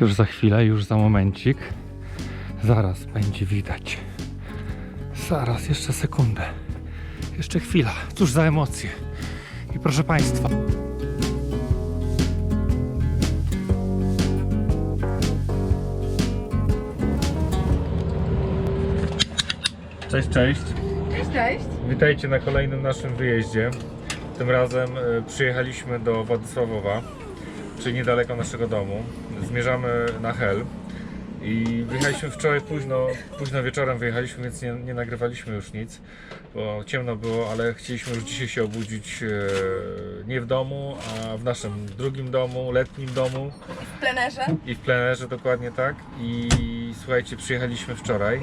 Już za chwilę, już za momencik. Zaraz będzie widać. Zaraz, jeszcze sekundę. Jeszcze chwila. Cóż za emocje. I proszę Państwa. Cześć, cześć. Cześć, cześć. Witajcie na kolejnym naszym wyjeździe. Tym razem e, przyjechaliśmy do Władysławowa, czyli niedaleko naszego domu. Zmierzamy na Hel. I wyjechaliśmy wczoraj późno, późno wieczorem wyjechaliśmy, więc nie, nie nagrywaliśmy już nic, bo ciemno było, ale chcieliśmy już dzisiaj się obudzić e, nie w domu, a w naszym drugim domu, letnim domu W plenerze. i w plenerze dokładnie tak. I słuchajcie, przyjechaliśmy wczoraj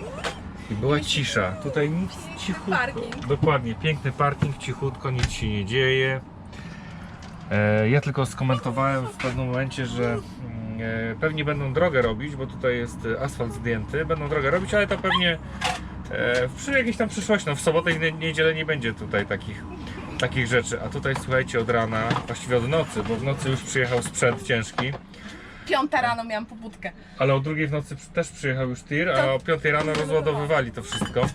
i była cisza. Tutaj nic cichutko. Parking. Dokładnie, piękny parking, cichutko, nic się nie dzieje. E, ja tylko skomentowałem w pewnym momencie, że mm, pewnie będą drogę robić, bo tutaj jest e, asfalt zdjęty. Będą drogę robić, ale to pewnie e, przy jakiejś tam przyszłości. No w sobotę i nie- niedzielę nie będzie tutaj takich, takich rzeczy. A tutaj słuchajcie od rana, właściwie od nocy, bo w nocy już przyjechał sprzęt ciężki. Piąta rano miałam pobudkę. Ale o drugiej w nocy też przyjechał już tir, a o piątej rano rozładowywali to wszystko.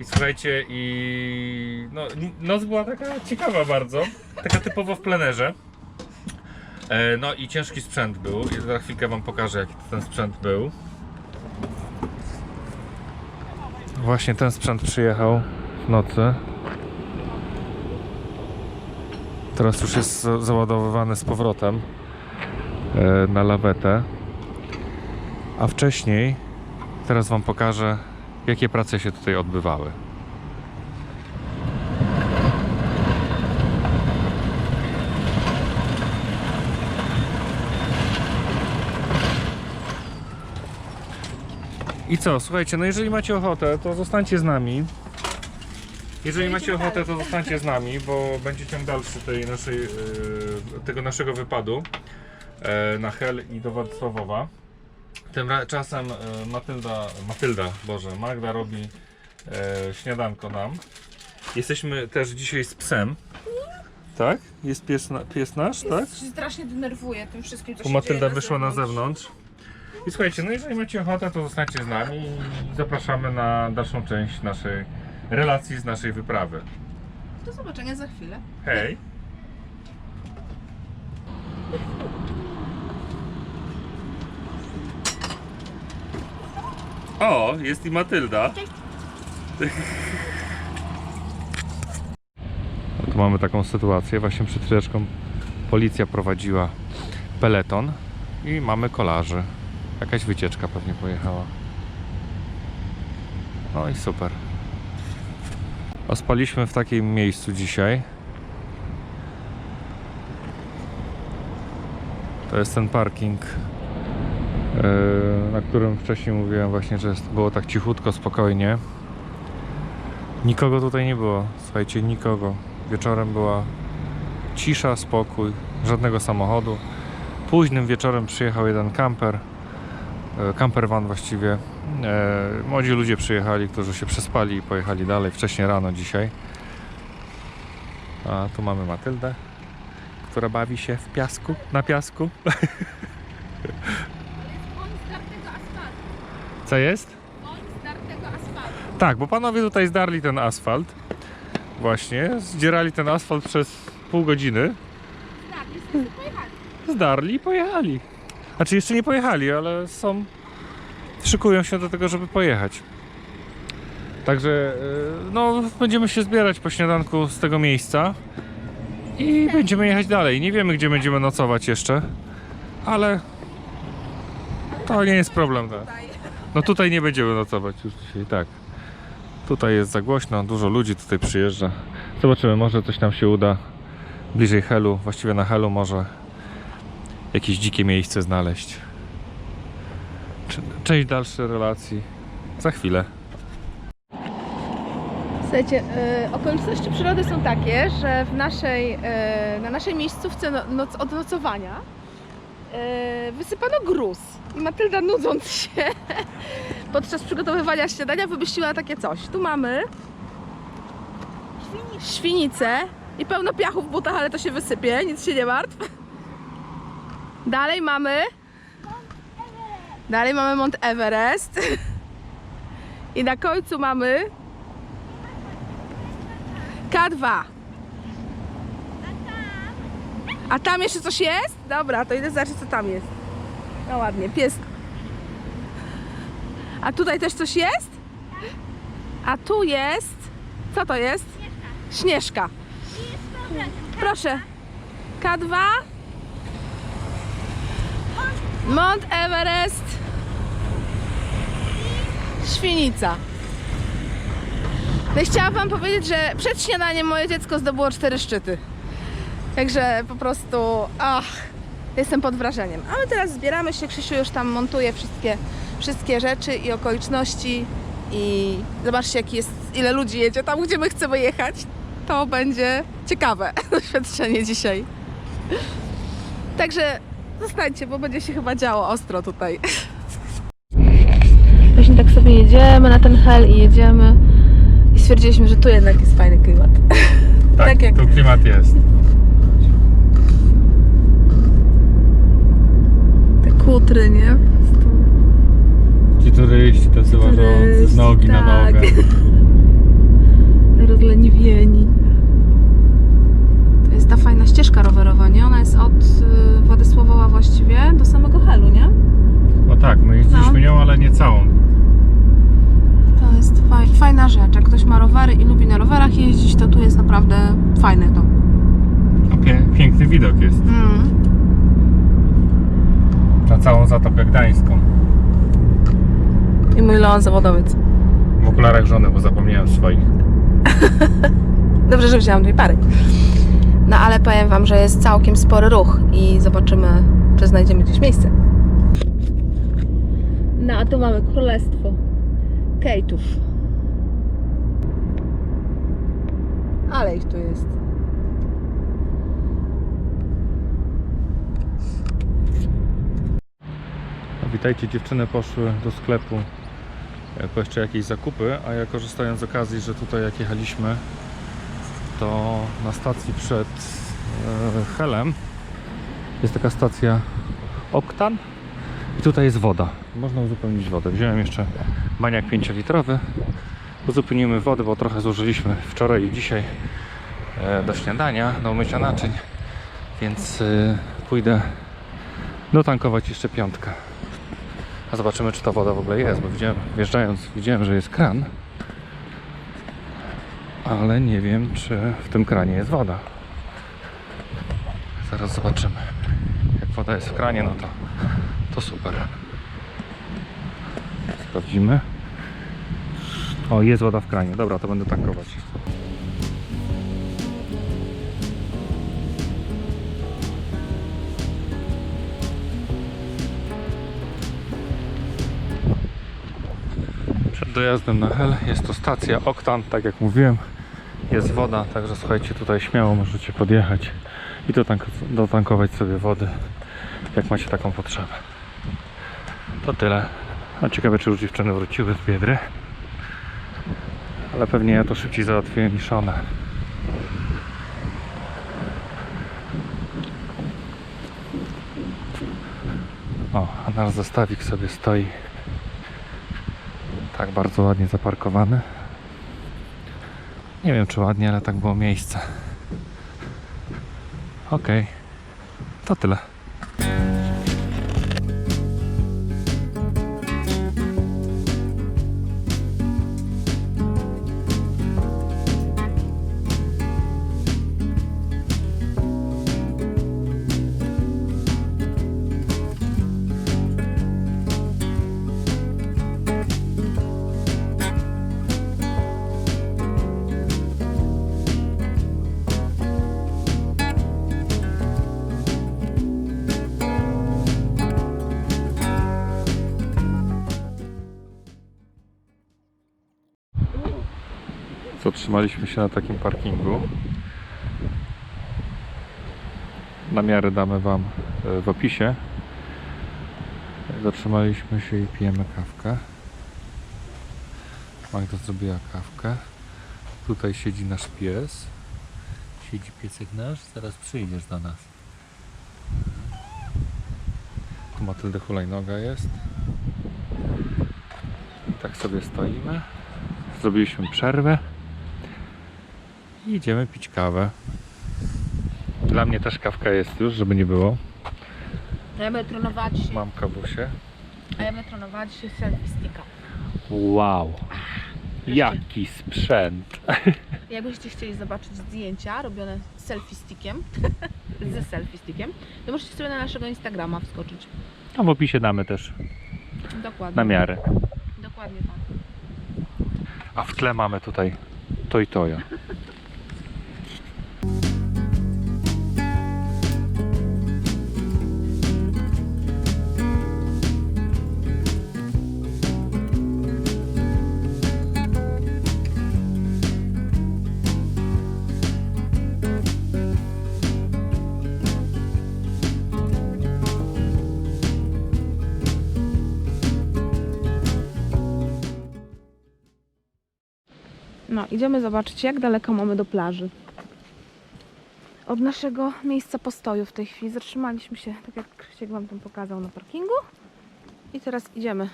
I słuchajcie, i no, noc była taka ciekawa bardzo, taka typowo w plenerze. E, No i ciężki sprzęt był. I za chwilkę wam pokażę jaki ten sprzęt był. Właśnie ten sprzęt przyjechał w nocy. Teraz już jest za- załadowywany z powrotem e, na lawetę. A wcześniej, teraz Wam pokażę, jakie prace się tutaj odbywały. I co, słuchajcie, no jeżeli macie ochotę, to zostańcie z nami. Jeżeli macie ochotę, to zostańcie z nami, bo będzie ciąg dalszy tej naszej, yy, tego naszego wypadu e, na Hel i do Władysławowa. Tymczasem e, Matylda, Matylda, Boże, Magda robi e, śniadanko nam. Jesteśmy też dzisiaj z psem. Tak? Jest pies, na, pies nasz, tak? Strasznie denerwuję tym wszystkim, co Bo się Matylda dzieje wyszła na zewnątrz. zewnątrz. I słuchajcie, no jeżeli macie ochotę, to zostańcie z nami i zapraszamy na dalszą część naszej relacji z naszej wyprawy. Do zobaczenia za chwilę. Hej! O, jest i Matylda. Tu mamy taką sytuację. Właśnie przed chwileczką policja prowadziła peleton i mamy kolarzy. Jakaś wycieczka pewnie pojechała. No i super. Ospaliśmy w takim miejscu dzisiaj. To jest ten parking, yy, na którym wcześniej mówiłem właśnie, że było tak cichutko, spokojnie. Nikogo tutaj nie było, słuchajcie, nikogo. Wieczorem była cisza, spokój, żadnego samochodu. Późnym wieczorem przyjechał jeden kamper, e, camper van właściwie. E, Młodzi ludzie przyjechali, którzy się przespali i pojechali dalej wcześnie rano dzisiaj. A tu mamy Matyldę, która bawi się w piasku, na piasku. Co jest? Tak, bo panowie tutaj zdarli ten asfalt. Właśnie, zdzierali ten asfalt przez pół godziny. Tak. Zdarli i pojechali. Znaczy jeszcze nie pojechali, ale są. Szykują się do tego, żeby pojechać. Także yy, no, będziemy się zbierać po śniadanku z tego miejsca i będziemy jechać dalej. Nie wiemy, gdzie będziemy nocować jeszcze, ale to nie jest problem. Tak. No tutaj nie będziemy nocować już dzisiaj, tak. Tutaj jest za głośno, dużo ludzi tutaj przyjeżdża. Zobaczymy, może coś nam się uda bliżej Helu, właściwie na Helu może jakieś dzikie miejsce znaleźć. Część dalszej relacji za chwilę. Słuchajcie, y, okoliczności przyrody są takie, że w naszej, y, na naszej miejscówce no, noc, od nocowania y, wysypano gruz. I Matylda nudząc się podczas przygotowywania śniadania wymyśliła takie coś. Tu mamy świnicę i pełno piachu w butach, ale to się wysypie, nic się nie martw. Dalej mamy Dalej mamy Mont Everest. I na końcu mamy K2. A tam jeszcze coś jest? Dobra, to idę zobaczyć co tam jest. No ładnie, pies. A tutaj też coś jest? A tu jest. Co to jest? Śnieżka. Proszę. K2. Mont Everest. Świnica. No i chciałam wam powiedzieć, że przed śniadaniem moje dziecko zdobyło cztery szczyty. Także po prostu, ach, jestem pod wrażeniem. A my teraz zbieramy się, Krzysiu już tam montuje wszystkie, wszystkie rzeczy i okoliczności i zobaczcie jaki jest, ile ludzi jedzie tam, gdzie my chcemy jechać. To będzie ciekawe doświadczenie dzisiaj. Także zostańcie, bo będzie się chyba działo ostro tutaj. Właśnie tak sobie jedziemy na ten hel i jedziemy i stwierdziliśmy, że tu jednak jest fajny klimat. Tak, Tak jak- tu klimat jest. Te kutry, nie? Ci turyści tacy łażący z nogi na tak. nogę. Rozleniwieni. Ta fajna ścieżka rowerowa, nie? Ona jest od y, Władysławowa właściwie do samego Helu, nie? No tak, my jeździliśmy No. nią, ale nie całą. To jest faj, fajna rzecz. Jak ktoś ma rowery i lubi na rowerach jeździć, to tu jest naprawdę fajne to. No, pie piękny widok jest. Mm. Na całą Zatokę Gdańską. I mój Leon zawodowiec. W okularach żony, bo zapomniałem swoich. Dobrze, że wzięłam dwie pary. No ale powiem Wam, że jest całkiem spory ruch i zobaczymy, czy znajdziemy gdzieś miejsce. No a tu mamy królestwo Kejtów. Ale ich tu jest. No, witajcie, dziewczyny poszły do sklepu e, po jeszcze jakieś zakupy, a ja korzystając z okazji, że tutaj jak jechaliśmy, to na stacji przed e, Helem jest taka stacja Oktan i tutaj jest woda. Można uzupełnić wodę. Wziąłem jeszcze baniak 5-litrowy. Uzupełnimy wodę, bo trochę zużyliśmy wczoraj i dzisiaj e, do śniadania, do umycia naczyń, więc e, pójdę dotankować jeszcze piątkę. A zobaczymy, czy ta woda w ogóle jest, bo widziałem, wjeżdżając, widziałem, że jest kran, ale nie wiem, czy w tym kranie jest woda. Zaraz zobaczymy. Jak woda jest w kranie, no to, to super. Sprawdzimy. O, jest woda w kranie. Dobra, to będę tankować. Przed dojazdem na Hel jest to stacja Oktan, tak jak mówiłem. Jest woda, także słuchajcie, tutaj śmiało możecie podjechać i dotank dotankować sobie wody, jak macie taką potrzebę. To tyle. A ciekawe, czy już dziewczyny wróciły z Biedry. Ale pewnie ja to szybciej załatwiłem niż one. O, a nasz zestawik sobie stoi tak bardzo ładnie zaparkowany. Nie wiem czy ładnie, ale tak było miejsce. Okej, to tyle. Zatrzymaliśmy się na takim parkingu. Namiary damy Wam e, w opisie. Zatrzymaliśmy się i pijemy kawkę. Magda zrobiła kawkę. Tutaj siedzi nasz pies. Siedzi piesek nasz. Zaraz przyjdziesz do nas. Tu Matylda Hulajnoga jest. Tak sobie stoimy. Zrobiliśmy przerwę. I idziemy pić kawę. Dla mnie też kawka jest już, żeby nie było. A ja będę dzisiaj, Mam kawusie. a ja będę trenowała dzisiaj selfie sticka. Wow. Jaki sprzęt. Jakbyście chcieli zobaczyć zdjęcia robione selfie stickiem, ze selfie stickiem, to możecie sobie na naszego Instagrama wskoczyć. A w opisie damy też Dokładnie. na miarę. Dokładnie tak. A w tle mamy tutaj to i toja. No, idziemy zobaczyć, jak daleko mamy do plaży. Od naszego miejsca postoju w tej chwili zatrzymaliśmy się, tak jak Krzysiek Wam tam pokazał, na parkingu. I teraz idziemy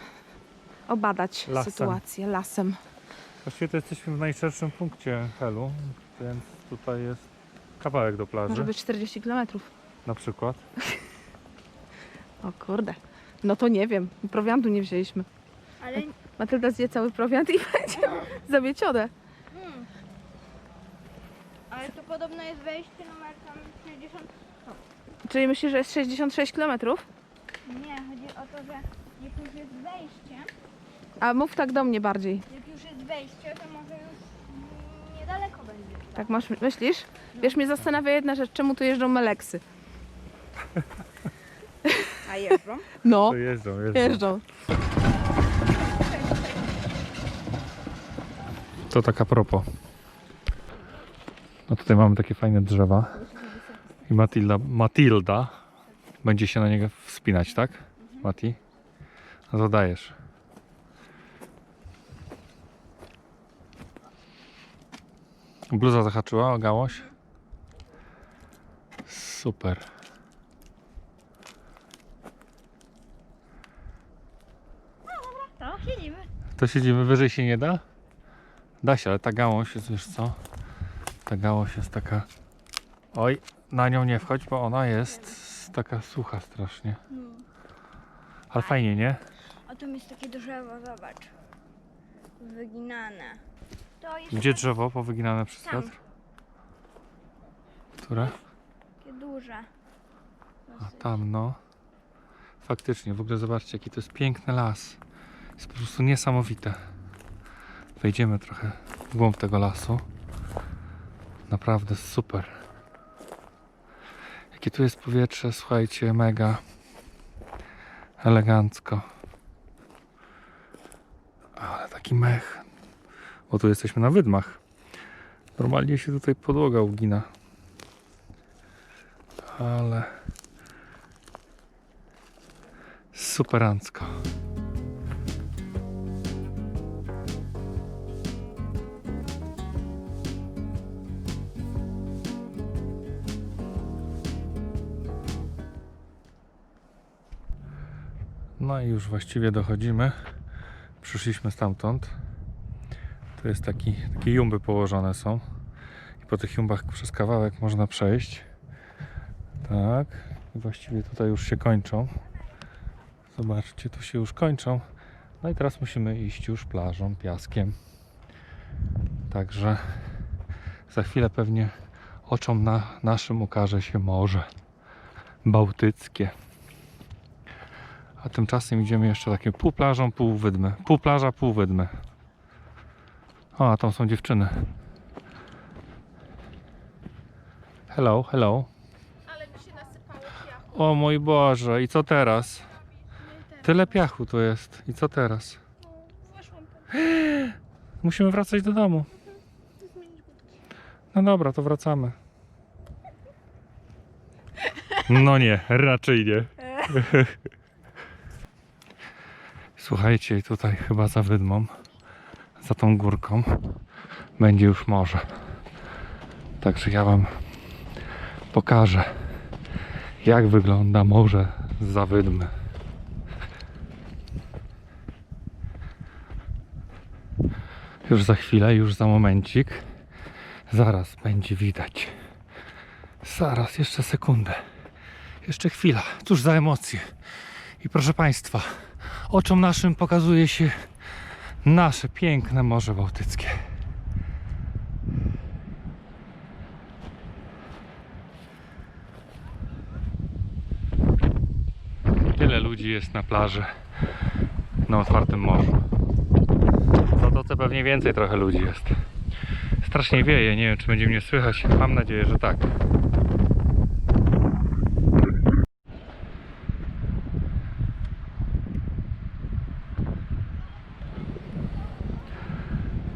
obadać Lasem. sytuację lasem. Właściwie to jesteśmy w najszerszym punkcie Helu, więc tutaj jest kawałek do plaży Może być 40 km. na przykład. O kurde. No to nie wiem. Prowiantu nie wzięliśmy. Ale Matylda zje cały prowiant i będzie zamiecione. Ale to podobno jest wejście numer tam 60. Czyli myślisz, że jest 66 km? Nie, chodzi o to, że jak już jest wejście, A mów tak do mnie bardziej. jak już jest wejście, to może już mm, niedaleko będzie. Tak masz, myślisz? Wiesz, mnie zastanawia jedna rzecz, czemu tu jeżdżą meleksy? A jeżdżą? No, To jeżdżą, jeżdżą. jeżdżą. To tak a propos. No tutaj mamy takie fajne drzewa. I Matilda, Matilda będzie się na niego wspinać, tak? Mati? No to dajesz. Bluza zahaczyła o gałąź. Super. To siedzimy. To siedzimy, wyżej się nie da? Da się, ale ta gałąź jest, wiesz co? Ta gałąź jest taka... Oj, na nią nie wchodź, bo ona jest taka sucha strasznie. Ale fajnie, nie? A tu jest takie drzewo, zobacz. Wyginane. To jest Gdzie drzewo powyginane przez Tam. wiatr? Które? takie duże. A tam, no. Faktycznie, w ogóle zobaczcie, jaki to jest piękny las. Jest po prostu niesamowite. Wejdziemy trochę w głąb tego lasu. Naprawdę super. Jakie tu jest powietrze, słuchajcie, mega elegancko. Ale taki mech. Bo tu jesteśmy na wydmach. Normalnie się tutaj podłoga ugina. Ale superancko. No i już właściwie dochodzimy. Przyszliśmy stamtąd. Tu jest taki, takie jumby położone są. I po tych jumbach przez kawałek można przejść. Tak. I właściwie tutaj już się kończą. Zobaczcie, tu się już kończą. No i teraz musimy iść już plażą, piaskiem. Także za chwilę pewnie oczom na naszym ukaże się morze bałtyckie. A tymczasem idziemy jeszcze takim pół plażą, pół wydmy. Pół plaża, pół wydmy. O, a tam są dziewczyny. Hello, hello. Ale mi się nasypało piachu. O mój Boże, i co teraz? Tyle piachu tu jest. I co teraz? Musimy wracać do domu. No dobra, to wracamy. No nie, raczej nie. Słuchajcie, tutaj chyba za wydmą, za tą górką, będzie już morze. Także ja Wam pokażę, jak wygląda morze za wydmy. Już za chwilę, już za momencik. Zaraz będzie widać. Zaraz, jeszcze sekundę. Jeszcze chwila. Cóż za emocje. I proszę Państwa, oczom naszym pokazuje się nasze piękne Morze Bałtyckie. Tyle ludzi jest na plaży na otwartym morzu. W Zatoce pewnie więcej trochę ludzi jest. Strasznie wieje, nie wiem czy będzie mnie słychać. Mam nadzieję, że tak.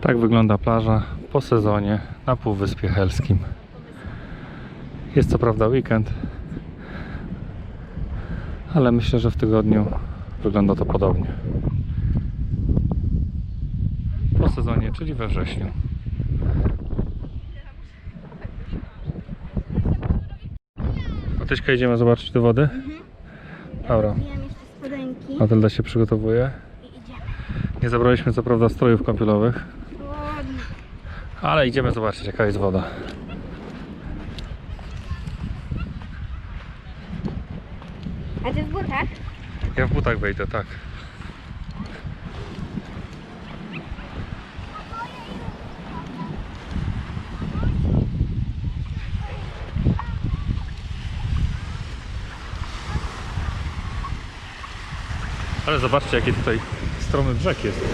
Tak wygląda plaża po sezonie na Półwyspie Helskim. Jest co prawda weekend, ale myślę, że w tygodniu wygląda to podobnie. Po sezonie, czyli we wrześniu. Matyśka, idziemy zobaczyć do wody? Dobra, jeszcze spodenki Matylda się przygotowuje. Nie zabraliśmy co prawda strojów kąpielowych. Ale idziemy zobaczyć jaka jest woda. A ty w butach? Ja w butach wejdę, tak. Ale zobaczcie jaki tutaj stromy brzeg jest.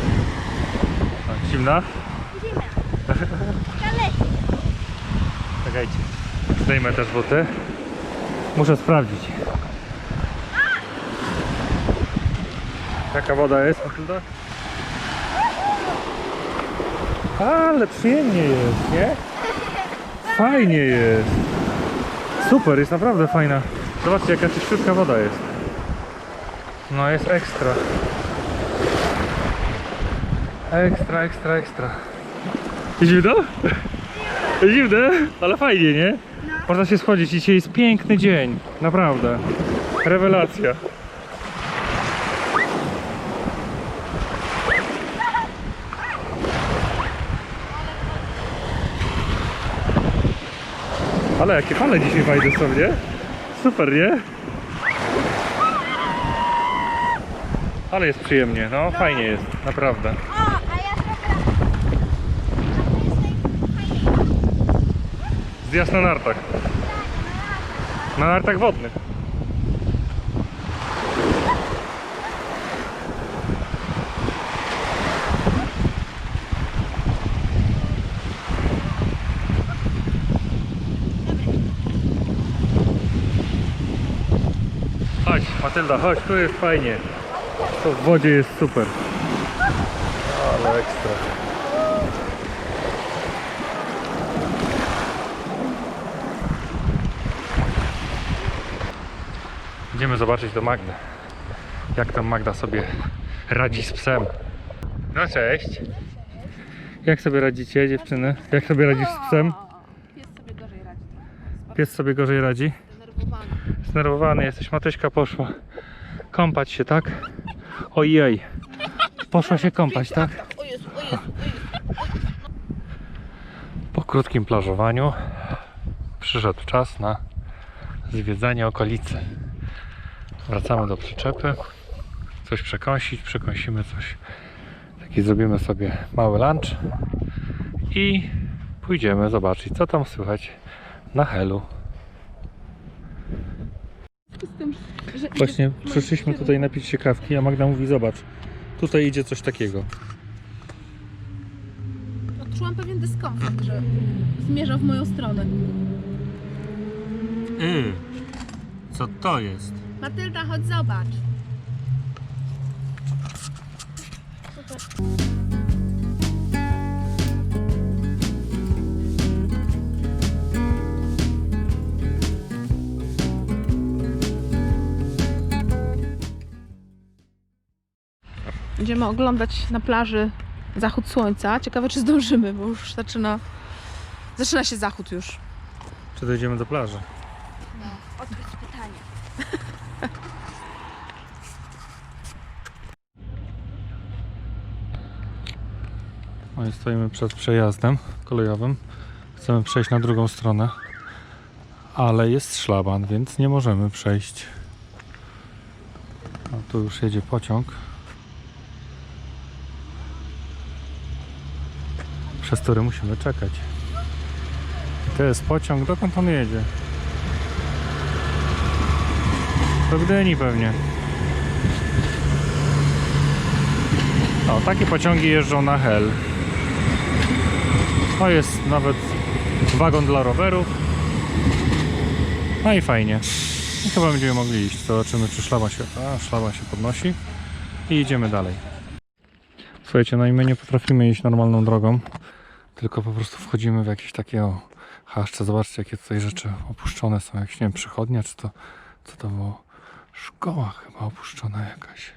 A, zimna? Czekajcie. Zdejmę też buty. Muszę sprawdzić. Jaka woda jest, Matylda? Ale przyjemnie jest, nie? Fajnie jest. Super, jest naprawdę fajna. Zobaczcie jaka czyściutka woda jest. No jest ekstra. Ekstra, ekstra, ekstra. Zimno? Zimne, ale fajnie, nie? Można się schodzić. Dzisiaj jest piękny dzień. Naprawdę. Rewelacja. Ale jakie fale dzisiaj fajne są, nie? Super, nie? Ale jest przyjemnie, no fajnie jest, naprawdę. O, a ja zrobię. Zjazd na nartach. Na nartach wodnych. Chodź, Matylda, chodź, tu jest fajnie. To w wodzie jest super. Ale ekstra. Idziemy zobaczyć do Magdy. Jak tam Magda sobie radzi z psem. No cześć. Jak sobie radzicie dziewczyny? Jak sobie radzisz z psem? Pies sobie gorzej radzi. Pies sobie gorzej radzi? Zdenerwowany. Zdenerwowany jesteś. Matyśka poszła kąpać się, tak? Ojej. Poszła się kąpać, tak? Po krótkim plażowaniu przyszedł czas na zwiedzanie okolicy. Wracamy do przyczepy. Coś przekąsić, przekąsimy coś. Taki zrobimy sobie mały lunch i pójdziemy zobaczyć, co tam słychać na Helu. Z tym, że Właśnie przyszliśmy tutaj napić się kawki, a Magda mówi: Zobacz, tutaj idzie coś takiego. Odczułam pewien dyskomfort, że zmierza w moją stronę. Yy, co to jest? Matylda, chodź zobacz. Będziemy oglądać na plaży zachód słońca. Ciekawe, czy zdążymy, bo już zaczyna, zaczyna się zachód już. Czy dojdziemy do plaży? I stoimy przed przejazdem kolejowym. Chcemy przejść na drugą stronę. Ale jest szlaban, więc nie możemy przejść. No, tu już jedzie pociąg. Przez który musimy czekać. I to jest pociąg, dokąd on jedzie? Do Gdyni pewnie. O, takie pociągi jeżdżą na Hel. O, jest nawet wagon dla rowerów. No i fajnie. I chyba będziemy mogli iść. Zobaczymy, czy szlaba się, a, szlaba się podnosi. I idziemy dalej. Słuchajcie, no i my nie potrafimy iść normalną drogą. Tylko po prostu wchodzimy w jakieś takie o, haszcze. Zobaczcie, jakie tutaj rzeczy opuszczone są. Jakieś, nie wiem, przychodnia, czy to, co to było? Szkoła chyba opuszczona jakaś.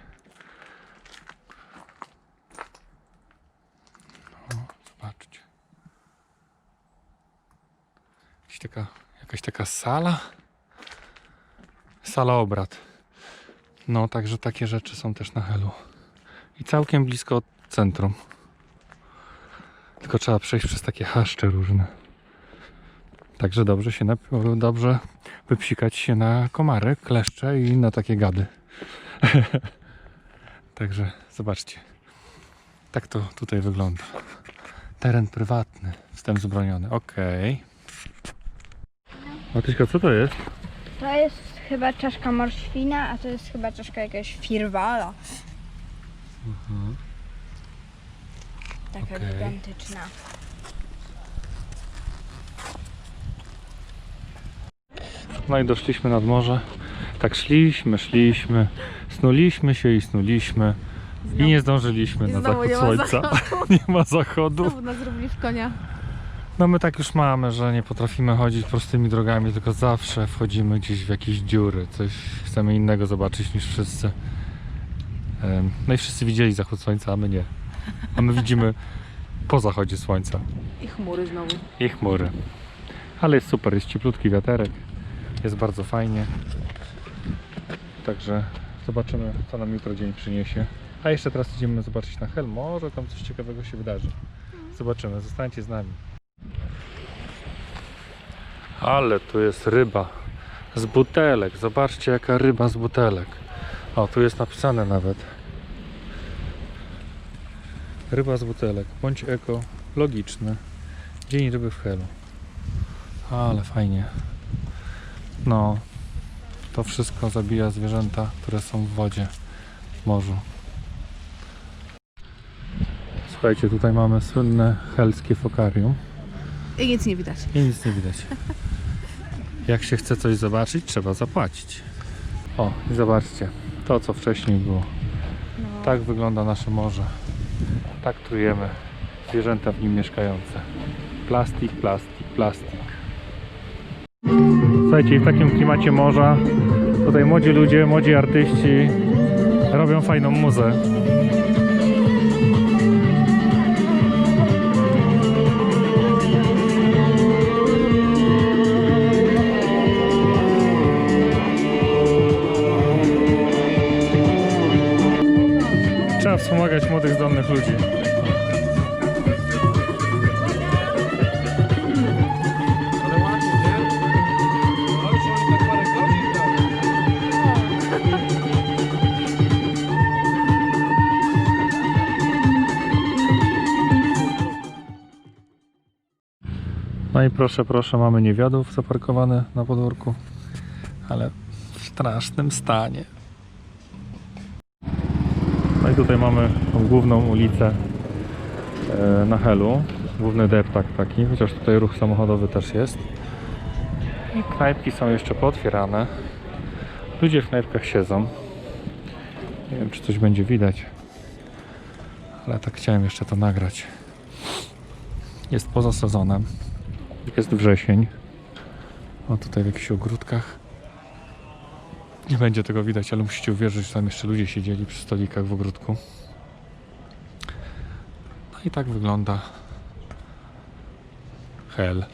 No, zobaczcie. Jakaś taka, jakaś taka sala. Sala obrad. No, także takie rzeczy są też na Helu. I całkiem blisko od centrum. Tylko trzeba przejść przez takie haszcze różne. Także dobrze się dobrze wypsikać się na komary, kleszcze i na takie gady. Także zobaczcie. Tak to tutaj wygląda. Teren prywatny, wstęp zbroniony. Okej. Matyśka, co to jest? To jest chyba czaszka morświna, a to jest chyba czaszka jakiegoś firwala. Taka Okej. gigantyczna. No i doszliśmy nad morze. Tak szliśmy, szliśmy, snuliśmy się i snuliśmy. I nie zdążyliśmy I na znowu zachód nie ma słońca. zachodu. nie ma zachodu. Znowu nas zrobili w konia. No my tak już mamy, że nie potrafimy chodzić prostymi drogami, tylko zawsze wchodzimy gdzieś w jakieś dziury. Coś chcemy innego zobaczyć niż wszyscy. No i wszyscy widzieli zachód słońca, a my nie. A my widzimy po zachodzie słońca I chmury znowu. i chmury. Ale jest super, jest cieplutki wiaterek. Jest bardzo fajnie. Także zobaczymy, co nam jutro dzień przyniesie. A jeszcze teraz idziemy zobaczyć na Hel. Może tam coś ciekawego się wydarzy. Zobaczymy, zostańcie z nami. Ale tu jest ryba z butelek. Zobaczcie, jaka ryba z butelek. O, tu jest napisane nawet. Ryba z butelek. Bądź ekologiczny. Dzień ryby w Helu. Ale fajnie. No, to wszystko zabija zwierzęta, które są w wodzie, w morzu. Słuchajcie, tutaj mamy słynne helskie fokarium I nic nie widać. i nic nie widać. Jak się chce coś zobaczyć, trzeba zapłacić. O, i zobaczcie, to co wcześniej było. Tak wygląda nasze morze. Tak trujemy zwierzęta w nim mieszkające. Plastik, plastik, plastik. Słuchajcie, w takim klimacie morza tutaj młodzi ludzie, młodzi artyści robią fajną muzę. No i proszę, proszę, mamy niewiadów zaparkowane na podwórku, ale w strasznym stanie. No i tutaj mamy tą główną ulicę e, na Helu, główny deptak taki, chociaż tutaj ruch samochodowy też jest. I knajpki są jeszcze pootwierane. Ludzie w knajpkach siedzą. Nie wiem, czy coś będzie widać, ale tak chciałem jeszcze to nagrać. Jest poza sezonem. Jest wrzesień. O, tutaj w jakichś ogródkach. Nie będzie tego widać, ale musicie uwierzyć, że tam jeszcze ludzie siedzieli przy stolikach w ogródku. No i tak wygląda Hel.